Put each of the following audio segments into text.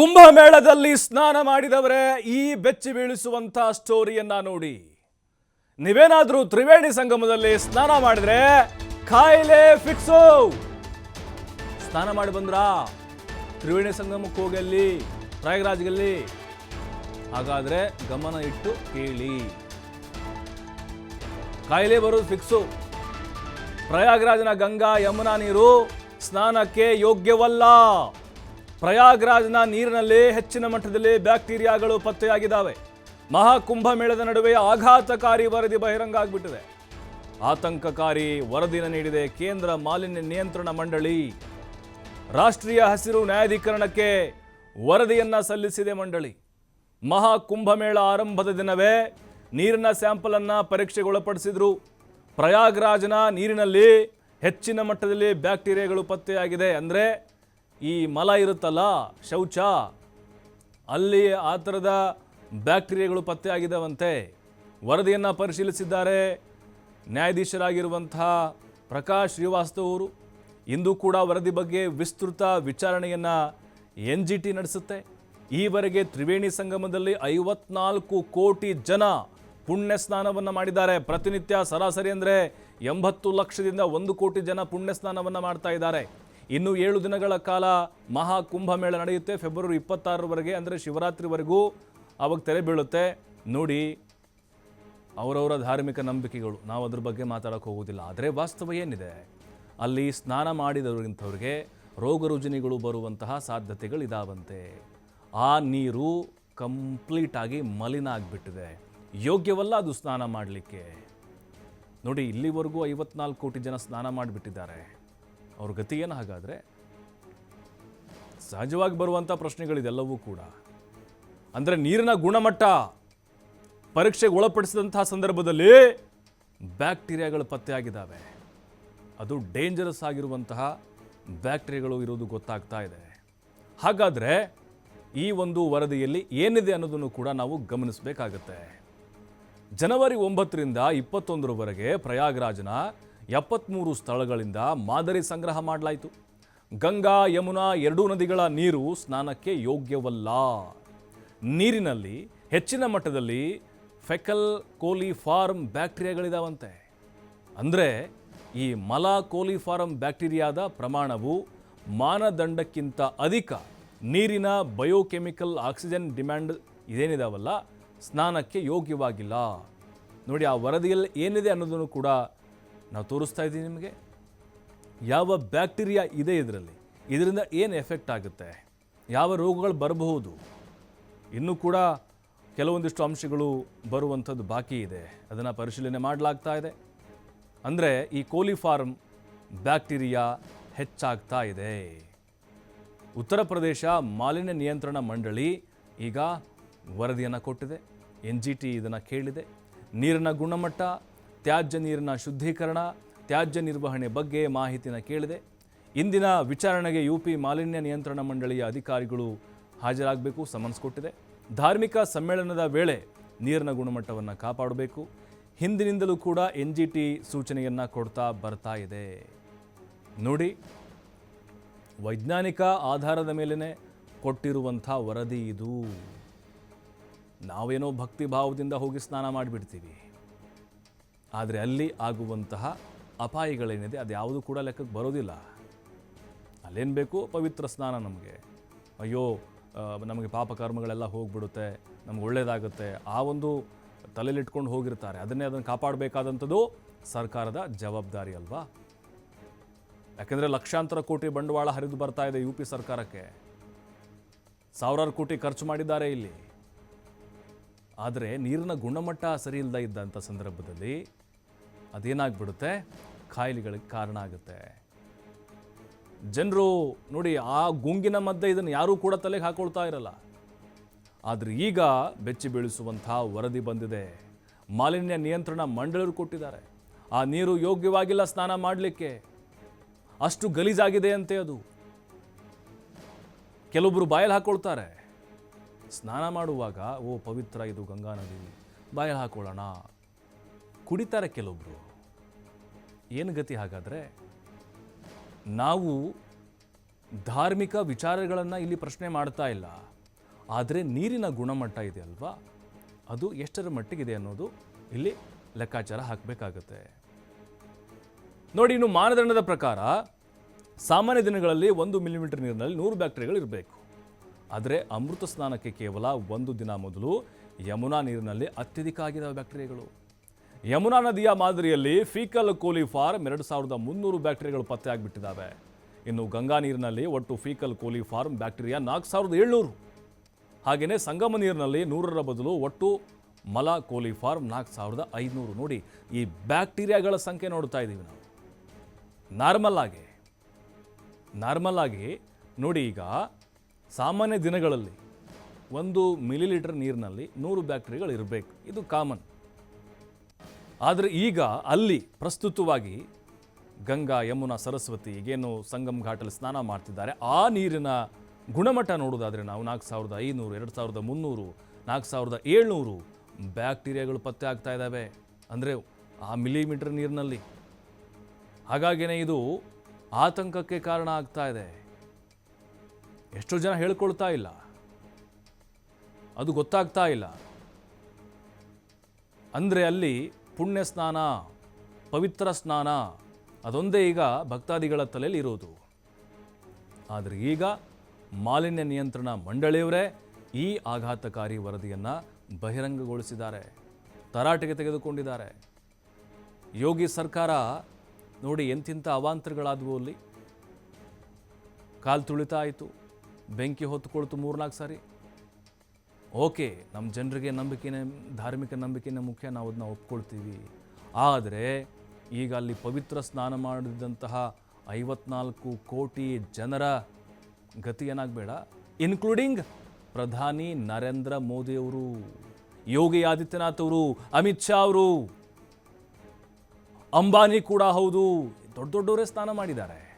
ಕುಂಭಮೇಳದಲ್ಲಿ ಸ್ನಾನ ಮಾಡಿದವರೇ ಈ ಬೆಚ್ಚಿ ಬೀಳಿಸುವಂಥ ಸ್ಟೋರಿಯನ್ನ ನೋಡಿ. ನೀವೇನಾದರೂ ತ್ರಿವೇಣಿ ಸಂಗಮದಲ್ಲಿ ಸ್ನಾನ ಮಾಡಿದ್ರೆ ಕಾಯಿಲೆ ಫಿಕ್ಸು ಸ್ನಾನ ಮಾಡಿ ಬಂದ್ರಾ? ತ್ರಿವೇಣಿ ಸಂಗಮಕ್ಕೆ ಹೋಗಲಿ ಪ್ರಯಾಗರಾಜ್ಗಲ್ಲಿ. ಹಾಗಾದ್ರೆ ಗಮನ ಇಟ್ಟು ಕೇಳಿ. ಕಾಯಿಲೆ ಬರೋದು ಫಿಕ್ಸು ಪ್ರಯಾಗರಾಜನ ಗಂಗಾ, ಯಮುನಾ ನೀರು ಸ್ನಾನಕ್ಕೆ ಯೋಗ್ಯವಲ್ಲ. ಪ್ರಯಾಗ್ರಾಜ್ನ ನೀರಿನಲ್ಲಿ ಹೆಚ್ಚಿನ ಮಟ್ಟದಲ್ಲಿ ಬ್ಯಾಕ್ಟೀರಿಯಾಗಳು ಪತ್ತೆಯಾಗಿದ್ದಾವೆ. ಮಹಾಕುಂಭಮೇಳದ ನಡುವೆ ಆಘಾತಕಾರಿ ವರದಿ ಬಹಿರಂಗ ಆಗಿಬಿಟ್ಟಿದೆ. ಆತಂಕಕಾರಿ ವರದಿನ ನೀಡಿದೆ ಕೇಂದ್ರ ಮಾಲಿನ್ಯ ನಿಯಂತ್ರಣ ಮಂಡಳಿ. ರಾಷ್ಟ್ರೀಯ ಹಸಿರು ನ್ಯಾಯಾಧೀಕರಣಕ್ಕೆ ವರದಿಯನ್ನು ಸಲ್ಲಿಸಿದೆ ಮಂಡಳಿ. ಮಹಾಕುಂಭಮೇಳ ಆರಂಭದ ದಿನವೇ ನೀರಿನ ಸ್ಯಾಂಪಲನ್ನು ಪರೀಕ್ಷೆಗೊಳಪಡಿಸಿದ್ರು. ಪ್ರಯಾಗ್ರಾಜ್ನ ನೀರಿನಲ್ಲಿ ಹೆಚ್ಚಿನ ಮಟ್ಟದಲ್ಲಿ ಬ್ಯಾಕ್ಟೀರಿಯಾಗಳು ಪತ್ತೆಯಾಗಿದೆ ಅಂದರೆ ಈ ಮಲ ಇರುತ್ತಲ್ಲ, ಶೌಚ, ಅಲ್ಲಿ ಆ ಥರದ ಬ್ಯಾಕ್ಟೀರಿಯಾಗಳು ಪತ್ತೆಯಾಗಿದ್ದಾವಂತೆ ವರದಿಯನ್ನು ಪರಿಶೀಲಿಸಿದ್ದಾರೆ. ನ್ಯಾಯಾಧೀಶರಾಗಿರುವಂತಹ ಪ್ರಕಾಶ್ ಶ್ರೀವಾಸ್ತವರು, ಇಂದು ಕೂಡ ವರದಿ ಬಗ್ಗೆ ವಿಸ್ತೃತ ವಿಚಾರಣೆಯನ್ನು ಎನ್ ಜಿ ಟಿ ನಡೆಸುತ್ತೆ. ಈವರೆಗೆ ತ್ರಿವೇಣಿ ಸಂಗಮದಲ್ಲಿ ಐವತ್ನಾಲ್ಕು ಕೋಟಿ ಜನ ಪುಣ್ಯ ಸ್ನಾನವನ್ನು ಮಾಡಿದ್ದಾರೆ. ಪ್ರತಿನಿತ್ಯ ಸರಾಸರಿ ಅಂದರೆ ಎಂಬತ್ತು ಲಕ್ಷದಿಂದ ಒಂದು ಕೋಟಿ ಜನ ಪುಣ್ಯ ಸ್ನಾನವನ್ನು ಮಾಡ್ತಾ ಇದ್ದಾರೆ. ಇನ್ನು ಏಳು ದಿನಗಳ ಕಾಲ ಮಹಾ ಕುಂಭಮೇಳ ನಡೆಯುತ್ತೆ. ಫೆಬ್ರವರಿ ಇಪ್ಪತ್ತಾರರವರೆಗೆ, ಅಂದರೆ ಶಿವರಾತ್ರಿವರೆಗೂ ಅವಾಗ ತೆರೆ ಬೀಳುತ್ತೆ. ನೋಡಿ, ಅವರವರ ಧಾರ್ಮಿಕ ನಂಬಿಕೆಗಳು. ನಾವು ಅದ್ರ ಬಗ್ಗೆ ಮಾತಾಡೋಕೆ ಹೋಗೋದಿಲ್ಲ ಆದರೆ ವಾಸ್ತವ ಏನಿದೆ? ಅಲ್ಲಿ ಸ್ನಾನ ಮಾಡಿದವರಿಂಥವ್ರಿಗೆ ರೋಗ ರುಜಿನಿಗಳು ಬರುವಂತಹ ಸಾಧ್ಯತೆಗಳಿದಾವಂತೆ. ಆ ನೀರು ಕಂಪ್ಲೀಟಾಗಿ ಮಲಿನ ಆಗಿಬಿಟ್ಟಿದೆ. ಯೋಗ್ಯವಲ್ಲ ಅದು ಸ್ನಾನ ಮಾಡಲಿಕ್ಕೆ. ನೋಡಿ, ಇಲ್ಲಿವರೆಗೂ ಐವತ್ನಾಲ್ಕು ಕೋಟಿ ಜನ ಸ್ನಾನ ಮಾಡಿಬಿಟ್ಟಿದ್ದಾರೆ. ಅವ್ರ ಗತಿ ಏನು ಹಾಗಾದರೆ? ಸಹಜವಾಗಿ ಬರುವಂಥ ಪ್ರಶ್ನೆಗಳಿದೆಲ್ಲವೂ ಕೂಡ. ಅಂದರೆ ನೀರಿನ ಗುಣಮಟ್ಟ ಪರೀಕ್ಷೆಗೆ ಒಳಪಡಿಸಿದಂತಹ ಸಂದರ್ಭದಲ್ಲಿ ಬ್ಯಾಕ್ಟೀರಿಯಾಗಳು ಪತ್ತೆಯಾಗಿದ್ದಾವೆ. ಅದು ಡೇಂಜರಸ್ ಆಗಿರುವಂತಹ ಬ್ಯಾಕ್ಟೀರಿಯಾಗಳು ಇರೋದು ಗೊತ್ತಾಗ್ತಾ ಇದೆ. ಹಾಗಾದರೆ ಈ ಒಂದು ವರದಿಯಲ್ಲಿ ಏನಿದೆ ಅನ್ನೋದನ್ನು ಕೂಡ ನಾವು ಗಮನಿಸಬೇಕಾಗತ್ತೆ. ಜನವರಿ ಒಂಬತ್ತರಿಂದ ಇಪ್ಪತ್ತೊಂದರವರೆಗೆ ಪ್ರಯಾಗ್ರಾಜ್ನ ಎಪ್ಪತ್ತ್ಮೂರು ಸ್ಥಳಗಳಿಂದ ಮಾದರಿ ಸಂಗ್ರಹ ಮಾಡಲಾಯಿತು. ಗಂಗಾ, ಯಮುನಾ ಎರಡೂ ನದಿಗಳ ನೀರು ಸ್ನಾನಕ್ಕೆ ಯೋಗ್ಯವಲ್ಲ. ನೀರಿನಲ್ಲಿ ಹೆಚ್ಚಿನ ಮಟ್ಟದಲ್ಲಿ ಫೆಕಲ್ ಕೋಲಿಫಾರ್ಮ್ ಬ್ಯಾಕ್ಟೀರಿಯಾಗಳಿದಾವಂತೆ. ಅಂದರೆ ಈ ಮಲ ಕೋಲಿಫಾರಂ ಬ್ಯಾಕ್ಟೀರಿಯಾದ ಪ್ರಮಾಣವು ಮಾನದಂಡಕ್ಕಿಂತ ಅಧಿಕ ನೀರಿನ ಬಯೋಕೆಮಿಕಲ್ ಆಕ್ಸಿಜನ್ ಡಿಮ್ಯಾಂಡ್ ಇದೇನಿದಾವಲ್ಲ ಸ್ನಾನಕ್ಕೆ ಯೋಗ್ಯವಾಗಿಲ್ಲ. ನೋಡಿ, ಆ ವರದಿಯಲ್ಲಿ ಏನಿದೆ ಅನ್ನೋದನ್ನು ಕೂಡ ನಾವು ತೋರಿಸ್ತಾ ಇದ್ದೀವಿ ನಿಮಗೆ. ಯಾವ ಬ್ಯಾಕ್ಟೀರಿಯಾ ಇದೆ ಇದರಲ್ಲಿ? ಇದರಿಂದ ಏನು ಎಫೆಕ್ಟ್ ಆಗುತ್ತೆ? ಯಾವ ರೋಗಗಳು ಬರಬಹುದು? ಇನ್ನೂ ಕೂಡ ಕೆಲವೊಂದಿಷ್ಟು ಅಂಶಗಳು ಬರುವಂಥದ್ದು ಬಾಕಿ ಇದೆ. ಅದನ್ನು ಪರಿಶೀಲನೆ ಮಾಡಲಾಗ್ತಾ ಇದೆ. ಅಂದರೆ ಈ ಕೋಲಿಫಾರ್ಮ್ ಬ್ಯಾಕ್ಟೀರಿಯಾ ಹೆಚ್ಚಾಗ್ತಾ ಇದೆ. ಉತ್ತರ ಪ್ರದೇಶ ಮಾಲಿನ್ಯ ನಿಯಂತ್ರಣ ಮಂಡಳಿ ಈಗ ವರದಿಯನ್ನು ಕೊಟ್ಟಿದೆ. ಎನ್ ಜಿ ಟಿ ಇದನ್ನು ಕೇಳಿದೆ. ನೀರಿನ ಗುಣಮಟ್ಟ ತ್ಯಾಜ್ಯ ನೀರಿನ ಶುದ್ಧೀಕರಣ, ತ್ಯಾಜ್ಯ ನಿರ್ವಹಣೆ ಬಗ್ಗೆ ಮಾಹಿತಿನ ಕೇಳಿದೆ. ಇಂದಿನ ವಿಚಾರಣೆಗೆ ಯು ಪಿ ಮಾಲಿನ್ಯ ನಿಯಂತ್ರಣ ಮಂಡಳಿಯ ಅಧಿಕಾರಿಗಳು ಹಾಜರಾಗಬೇಕು, ಸಮನ್ಸ್ ಕೊಟ್ಟಿದೆ. ಧಾರ್ಮಿಕ ಸಮ್ಮೇಳನದ ವೇಳೆ ನೀರಿನ ಗುಣಮಟ್ಟವನ್ನು ಕಾಪಾಡಬೇಕು. ಹಿಂದಿನಿಂದಲೂ ಕೂಡ ಎನ್ ಜಿ ಟಿ ಸೂಚನೆಯನ್ನು ಕೊಡ್ತಾ ಬರ್ತಾ ಇದೆ. ನೋಡಿ, ವೈಜ್ಞಾನಿಕ ಆಧಾರದ ಮೇಲೇ ಕೊಟ್ಟಿರುವಂಥ ವರದಿ ಇದು. ನಾವೇನೋ ಭಕ್ತಿ ಭಾವದಿಂದ ಹೋಗಿ ಸ್ನಾನ ಮಾಡಿಬಿಡ್ತೀವಿ. ಆದರೆ ಅಲ್ಲಿ ಆಗುವಂತಹ ಅಪಾಯಗಳೇನಿದೆ, ಅದು ಯಾವುದೂ ಕೂಡ ಲೆಕ್ಕಕ್ಕೆ ಬರೋದಿಲ್ಲ. ಅಲ್ಲೇನು ಬೇಕು? ಪವಿತ್ರ ಸ್ನಾನ ನಮಗೆ. ಅಯ್ಯೋ ನಮಗೆ ಪಾಪ ಕರ್ಮಗಳೆಲ್ಲ ಹೋಗ್ಬಿಡುತ್ತೆ, ನಮ್ಗೆ ಒಳ್ಳೆಯದಾಗುತ್ತೆ ಆ ಒಂದು ತಲೆಲಿಟ್ಕೊಂಡು ಹೋಗಿರ್ತಾರೆ. ಅದನ್ನೇ ಅದನ್ನು ಕಾಪಾಡಬೇಕಾದಂಥದ್ದು ಸರ್ಕಾರದ ಜವಾಬ್ದಾರಿ ಅಲ್ವಾ? ಯಾಕೆಂದರೆ ಲಕ್ಷಾಂತರ ಕೋಟಿ ಬಂಡವಾಳ ಹರಿದು ಬರ್ತಾ ಇದೆ ಯು ಪಿ ಸರ್ಕಾರಕ್ಕೆ. ಸಾವಿರಾರು ಕೋಟಿ ಖರ್ಚು ಮಾಡಿದ್ದಾರೆ ಇಲ್ಲಿ. ಆದರೆ ನೀರಿನ ಗುಣಮಟ್ಟ ಸರಿ ಇಲ್ಲದ ಇದ್ದಂಥ ಸಂದರ್ಭದಲ್ಲಿ ಅದೇನಾಗ್ಬಿಡುತ್ತೆ? ಕಾಯಿಲೆಗಳಿಗೆ ಕಾರಣ ಆಗುತ್ತೆ. ಜನರು ನೋಡಿ, ಆ ಗುಂಗಿನ ಮಧ್ಯೆ ಇದನ್ನು ಯಾರೂ ಕೂಡ ತಲೆಗೆ ಹಾಕೊಳ್ತಾ ಇರಲ್ಲ. ಆದರೆ ಈಗ ಬೆಚ್ಚಿ ಬೀಳಿಸುವಂಥ ವರದಿ ಬಂದಿದೆ. ಮಾಲಿನ್ಯ ನಿಯಂತ್ರಣ ಮಂಡಳಿಯರು ಕೊಟ್ಟಿದ್ದಾರೆ. ಆ ನೀರು ಯೋಗ್ಯವಾಗಿಲ್ಲ ಸ್ನಾನ ಮಾಡಲಿಕ್ಕೆ. ಅಷ್ಟು ಗಲೀಜಾಗಿದೆ ಅಂತೆ ಅದು. ಕೆಲವೊಬ್ಬರು ಬಾಯಲ್ಲಿ ಹಾಕೊಳ್ತಾರೆ. ಸ್ನಾನ ಮಾಡುವಾಗ, ಓ ಪವಿತ್ರ ಇದು ಗಂಗಾ ನದಿ, ಬಾಯಲ್ಲಿ ಹಾಕೊಳ್ಳೋಣ. ಕುಡಿತಾರೆ ಕೆಲವೊಬ್ಬರು ಏನು ಗತಿ ಹಾಗಾದರೆ? ನಾವು ಧಾರ್ಮಿಕ ವಿಚಾರಗಳನ್ನು ಇಲ್ಲಿ ಪ್ರಶ್ನೆ ಮಾಡ್ತಾ ಇಲ್ಲ. ಆದರೆ ನೀರಿನ ಗುಣಮಟ್ಟ ಇದೆ ಅಲ್ವಾ? ಅದು ಎಷ್ಟರ ಮಟ್ಟಿಗಿದೆ ಅನ್ನೋದು ಇಲ್ಲಿ ಲೆಕ್ಕಾಚಾರ ಹಾಕಬೇಕಾಗತ್ತೆ. ನೋಡಿ, ಇನ್ನು ಮಾನದಂಡದ ಪ್ರಕಾರ ಸಾಮಾನ್ಯ ದಿನಗಳಲ್ಲಿ ಒಂದು ಮಿಲಿಮೀಟರ್ ನೀರಿನಲ್ಲಿ ನೂರು ಬ್ಯಾಕ್ಟೀರಿಯಾಗಳು ಇರಬೇಕು. ಆದರೆ ಅಮೃತ ಸ್ನಾನಕ್ಕೆ ಕೇವಲ ಒಂದು ದಿನ ಮೊದಲು ಯಮುನಾ ನೀರಿನಲ್ಲಿ ಅತ್ಯಧಿಕ ಆಗಿದ್ದಾವೆ ಬ್ಯಾಕ್ಟೀರಿಯಾಗಳು. ಯಮುನಾ ನದಿಯ ಮಾದರಿಯಲ್ಲಿ ಫೀಕಲ್ ಕೋಲಿಫಾರ್ಮ್ ಎರಡು ಸಾವಿರದ ಮುನ್ನೂರು ಬ್ಯಾಕ್ಟೀರಿಯಾಗಳು ಪತ್ತೆ ಆಗಿಬಿಟ್ಟಿದ್ದಾವೆ ಇನ್ನು ಗಂಗಾ ನೀರಿನಲ್ಲಿ ಒಟ್ಟು ಫೀಕಲ್ ಕೋಲಿಫಾರ್ಮ್ ಬ್ಯಾಕ್ಟೀರಿಯಾ ನಾಲ್ಕು ಸಾವಿರದ ಏಳ್ನೂರು. ಹಾಗೆಯೇ ಸಂಗಮ ನೀರಿನಲ್ಲಿ ನೂರರ ಬದಲು ಒಟ್ಟು ಮಲ ಕೋಲಿಫಾರ್ಮ್ ನಾಲ್ಕು ಸಾವಿರದ ಐದುನೂರು ನೋಡಿ, ಈ ಬ್ಯಾಕ್ಟೀರಿಯಾಗಳ ಸಂಖ್ಯೆ ನೋಡ್ತಾ ಇದ್ದೀವಿ ನಾವು. ನಾರ್ಮಲ್ ಆಗಿ ನಾರ್ಮಲ್ ಆಗಿ ನೋಡಿ ಈಗ ಸಾಮಾನ್ಯ ದಿನಗಳಲ್ಲಿ ಒಂದು ಮಿಲಿಲೀಟರ್ ನೀರಿನಲ್ಲಿ ನೂರು ಬ್ಯಾಕ್ಟೀರಿಯಾಗಳು ಇರಬೇಕು. ಇದು ಕಾಮನ್. ಆದರೆ ಈಗ ಅಲ್ಲಿ ಪ್ರಸ್ತುತವಾಗಿ ಗಂಗಾ, ಯಮುನಾ, ಸರಸ್ವತಿ ಏನು ಸಂಗಮ್ ಘಾಟಲ್ಲಿ ಸ್ನಾನ ಮಾಡ್ತಿದ್ದಾರೆ. ಆ ನೀರಿನ ಗುಣಮಟ್ಟ ನೋಡೋದಾದರೆ ನಾವು ನಾಲ್ಕು ಸಾವಿರದ ಐನೂರು, ಎರಡು ಸಾವಿರದ ಮುನ್ನೂರು, ನಾಲ್ಕು ಸಾವಿರದ ಏಳ್ನೂರು ಬ್ಯಾಕ್ಟೀರಿಯಾಗಳು ಪತ್ತೆ ಆಗ್ತಾ ಇದ್ದಾವೆ. ಅಂದರೆ ಆ ಮಿಲಿಮೀಟರ್ ನೀರಿನಲ್ಲಿ. ಹಾಗಾಗಿನೇ ಇದು ಆತಂಕಕ್ಕೆ ಕಾರಣ ಆಗ್ತಾ ಇದೆ. ಎಷ್ಟೋ ಜನ ಹೇಳ್ಕೊಳ್ತಾ ಇಲ್ಲ. ಅದು ಗೊತ್ತಾಗ್ತಾ ಇಲ್ಲ. ಅಂದರೆ ಅಲ್ಲಿ ಪುಣ್ಯ ಸ್ನಾನ, ಪವಿತ್ರ ಸ್ನಾನ, ಅದೊಂದೇ ಈಗ ಭಕ್ತಾದಿಗಳ ತಲೆಯಲ್ಲಿ ಇರೋದು. ಆದರೆ ಈಗ ಮಾಲಿನ್ಯ ನಿಯಂತ್ರಣ ಮಂಡಳಿಯವರೇ ಈ ಆಘಾತಕಾರಿ ವರದಿಯನ್ನು ಬಹಿರಂಗಗೊಳಿಸಿದ್ದಾರೆ, ತರಾಟೆಗೆ ತೆಗೆದುಕೊಂಡಿದ್ದಾರೆ. ಯೋಗಿ ಸರ್ಕಾರ ನೋಡಿ ಎಂತಿಂಥ ಅವಾಂತರಗಳಾದವು ಅಲ್ಲಿ. ಕಾಲು ತುಳಿತ ಆಯಿತು ಬೆಂಕಿ ಹೊತ್ತುಕೊಳ್ತು ಮೂರ್ನಾಲ್ಕು ಸಾರಿ. ಓಕೆ ನಮ್ಮ ಜನರಿಗೆ ನಂಬಿಕೆನೇ, ಧಾರ್ಮಿಕ ನಂಬಿಕೆನೇ ಮುಖ್ಯ ನಾವು ಅದನ್ನ ಒಪ್ಕೊಳ್ತೀವಿ. ಆದರೆ, ಈಗ ಅಲ್ಲಿ ಪವಿತ್ರ ಸ್ನಾನ ಮಾಡಿದಂತಹ ಐವತ್ನಾಲ್ಕು ಕೋಟಿ ಜನರ ಗತಿ ಏನಾಗಬೇಡ? ಇನ್ಕ್ಲೂಡಿಂಗ್ ಪ್ರಧಾನಿ ನರೇಂದ್ರ ಮೋದಿಯವರು ಯೋಗಿ ಆದಿತ್ಯನಾಥ್ ಅವರು, ಅಮಿತ್ ಶಾ ಅವರು, ಅಂಬಾನಿ ಕೂಡ ಹೌದು, ದೊಡ್ಡ ದೊಡ್ಡವರೇ ಸ್ನಾನ ಮಾಡಿದ್ದಾರೆ.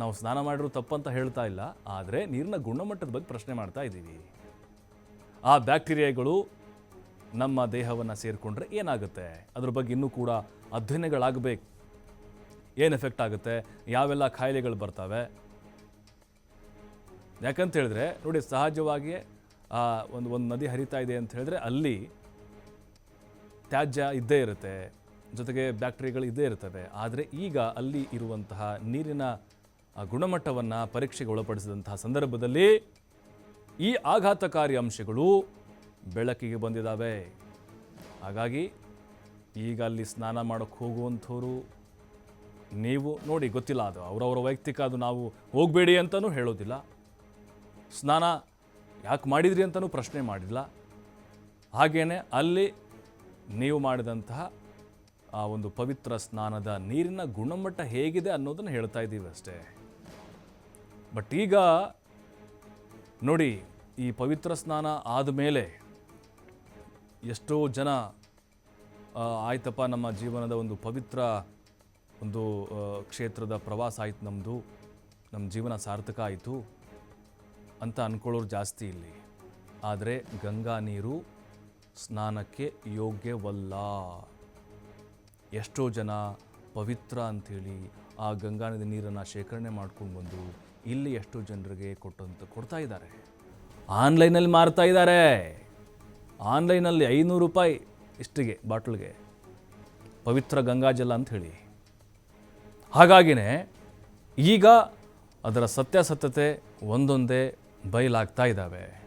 ನಾವು ಸ್ನಾನ ಮಾಡಿರೋ ತಪ್ಪಂತ ಹೇಳ್ತಾ ಇಲ್ಲ, ಆದರೆ ನೀರಿನ ಗುಣಮಟ್ಟದ ಬಗ್ಗೆ ಪ್ರಶ್ನೆ ಮಾಡ್ತಾ ಇದ್ದೀವಿ. ಆ ಬ್ಯಾಕ್ಟೀರಿಯಾಗಳು ನಮ್ಮ ದೇಹವನ್ನು ಸೇರಿಕೊಂಡ್ರೆ ಏನಾಗುತ್ತೆ? ಅದ್ರ ಬಗ್ಗೆ ಇನ್ನೂ ಕೂಡ ಅಧ್ಯಯನಗಳಾಗಬೇಕು. ಏನು ಎಫೆಕ್ಟ್ ಆಗುತ್ತೆ? ಯಾವೆಲ್ಲ ಖಾಯಿಲೆಗಳು ಬರ್ತವೆ? ಯಾಕಂತ ಹೇಳಿದ್ರೆ, ನೋಡಿ ಸಹಜವಾಗಿಯೇ ಒಂದು ಒಂದು ನದಿ ಹರಿತಾ ಇದೆ ಅಂತ ಹೇಳಿದ್ರೆ ಅಲ್ಲಿ ತ್ಯಾಜ್ಯ ಇದ್ದೇ ಇರುತ್ತೆ. ಜೊತೆಗೆ ಬ್ಯಾಕ್ಟೀರಿಯಾಗಳು ಇದ್ದೇ ಇರ್ತವೆ. ಆದರೆ ಈಗ ಅಲ್ಲಿ ಇರುವಂತಹ ನೀರಿನ ಆ ಗುಣಮಟ್ಟವನ್ನು ಪರೀಕ್ಷೆಗೆ ಒಳಪಡಿಸಿದಂತಹ ಸಂದರ್ಭದಲ್ಲಿ ಈ ಆಘಾತಕಾರಿ ಅಂಶಗಳು ಬೆಳಕಿಗೆ ಬಂದಿದ್ದಾವೆ ಹಾಗಾಗಿ ಈಗ ಅಲ್ಲಿ ಸ್ನಾನ ಮಾಡೋಕ್ಕೆ ಹೋಗುವಂಥವ್ರು ನೀವು ನೋಡಿ ಗೊತ್ತಿಲ್ಲ ಅದು. ಅವರವರ ವೈಯಕ್ತಿಕ ಅದು ನಾವು ಹೋಗಬೇಡಿ ಅಂತಲೂ ಹೇಳೋದಿಲ್ಲ. ಸ್ನಾನ ಯಾಕೆ ಮಾಡಿದ್ರಿ ಅಂತಲೂ ಪ್ರಶ್ನೆ ಮಾಡಿಲ್ಲ. ಹಾಗೆಯೇ ಅಲ್ಲಿ ನೀವು ಮಾಡಿದಂತಹ ಆ ಒಂದು ಪವಿತ್ರ ಸ್ನಾನದ ನೀರಿನ ಗುಣಮಟ್ಟ ಹೇಗಿದೆ ಅನ್ನೋದನ್ನು ಹೇಳ್ತಾ ಇದ್ದೀವಿ ಅಷ್ಟೇ. ಬಟ್ ಈಗ ನೋಡಿ, ಈ ಪವಿತ್ರ ಸ್ನಾನ ಆದಮೇಲೆ ಎಷ್ಟೋ ಜನ ಆಯ್ತಪ್ಪ, ನಮ್ಮ ಜೀವನದ ಒಂದು ಪವಿತ್ರ ಒಂದು ಕ್ಷೇತ್ರದ ಪ್ರವಾಸ ಆಯ್ತು ನಮ್ಮದು ನಮ್ಮ ಜೀವನ ಸಾರ್ಥಕ ಆಯಿತು ಅಂತ ಅಂದ್ಕೊಳ್ಳೋರು ಜಾಸ್ತಿ ಇಲ್ಲಿ. ಆದರೆ ಗಂಗಾ ನೀರು ಸ್ನಾನಕ್ಕೆ ಯೋಗ್ಯವಲ್ಲ. ಎಷ್ಟೋ ಜನ ಪವಿತ್ರ ಅಂಥೇಳಿ ಆ ಗಂಗಾ ನದಿ ನೀರನ್ನು ಶೇಖರಣೆ ಮಾಡ್ಕೊಂಡು ಬಂದು ಇಲ್ಲಿ ಎಷ್ಟು ಜನರಿಗೆ ಕೊಟ್ಟಂತ ಕೊಡ್ತಾ ಇದ್ದಾರೆ. ಆನ್ಲೈನಲ್ಲಿ ಮಾರ್ತಾ ಇದ್ದಾರೆ. ಆನ್ಲೈನಲ್ಲಿ ಐನೂರು ರೂಪಾಯಿ ಇಷ್ಟಿಗೆ ಬಾಟ್ಲಿಗೆ ಪವಿತ್ರ ಗಂಗಾಜಲ ಅಂತ ಹೇಳಿ. ಹಾಗಾಗಿನೇ ಈಗ ಅದರ ಸತ್ಯಾಸತ್ಯತೆ ಒಂದೊಂದೇ ಬಯಲಾಗ್ತಾ ಇದ್ದಾವೆ.